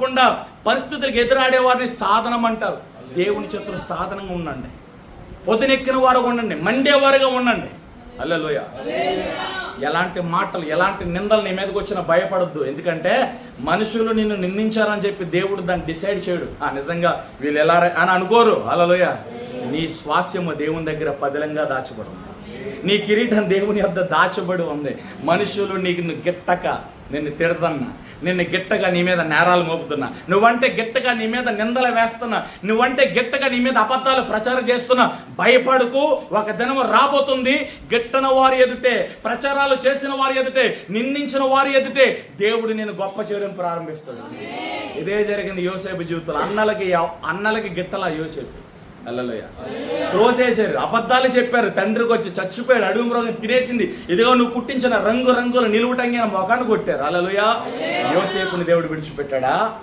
కాకుండా పరిస్థితులకు ఎదురాడే వారిని సాధనం అంటారు దేవుని చేతులు సాధనంగా ఉండండి. పొద్దునెక్కిన వారు ఉండండి. మండేవారుగా ఉండండి. అల్లెలోయ ఎలాంటి మాటలు ఎలాంటి నిందలు నీ మీదకి వచ్చినా భయపడద్దు. ఎందుకంటే మనుషులు నిన్ను నిందించారని చెప్పి దేవుడు దాన్ని డిసైడ్ చేయడు. ఆ నిజంగా వీళ్ళు ఎలా అని అనుకోరు. అలలోయ నీ స్వాస్యము దేవుని దగ్గర పదిలంగా దాచబడుతుంది నీ కిరీటం దేవుని వద్ద దాచబడి ఉంది. మనుషులు నీకు గిట్టక నిన్ను తిడతన్నా నిన్ను గిట్టగా నీ మీద నేరాలు మోపుతున్నా నువ్వంటే గిట్టగా నీ మీద నిందలు వేస్తున్నా నువ్వంటే గిట్టగా నీ మీద అబద్ధాలు ప్రచారం చేస్తున్నా భయపడుకు ఒక దినము రాబోతుంది. గిట్టన వారి ఎదుటే ప్రచారాలు చేసిన వారి ఎదుటే నిందించిన వారి ఎదుటే దేవుడు నేను గొప్ప చేయడం ప్రారంభిస్తాడు. ఇదే జరిగింది యోసేపు జీవితంలో. అన్నలకి అన్నలకి గిట్టలా యోసేపు. అల్లలోయ త్రోసేశారు అబద్ధాలు చెప్పారు తండ్రికి వచ్చి చచ్చిపోయాడు అడుగు మృగం తినేసింది. ఇదిగో నువ్వు కుట్టించిన రంగు రంగుల నిలువుటంగిన మొఖాన్ని కొట్టారు. అల్లలోయ యోసేపుని దేవుడు విడిచిపెట్టాడా?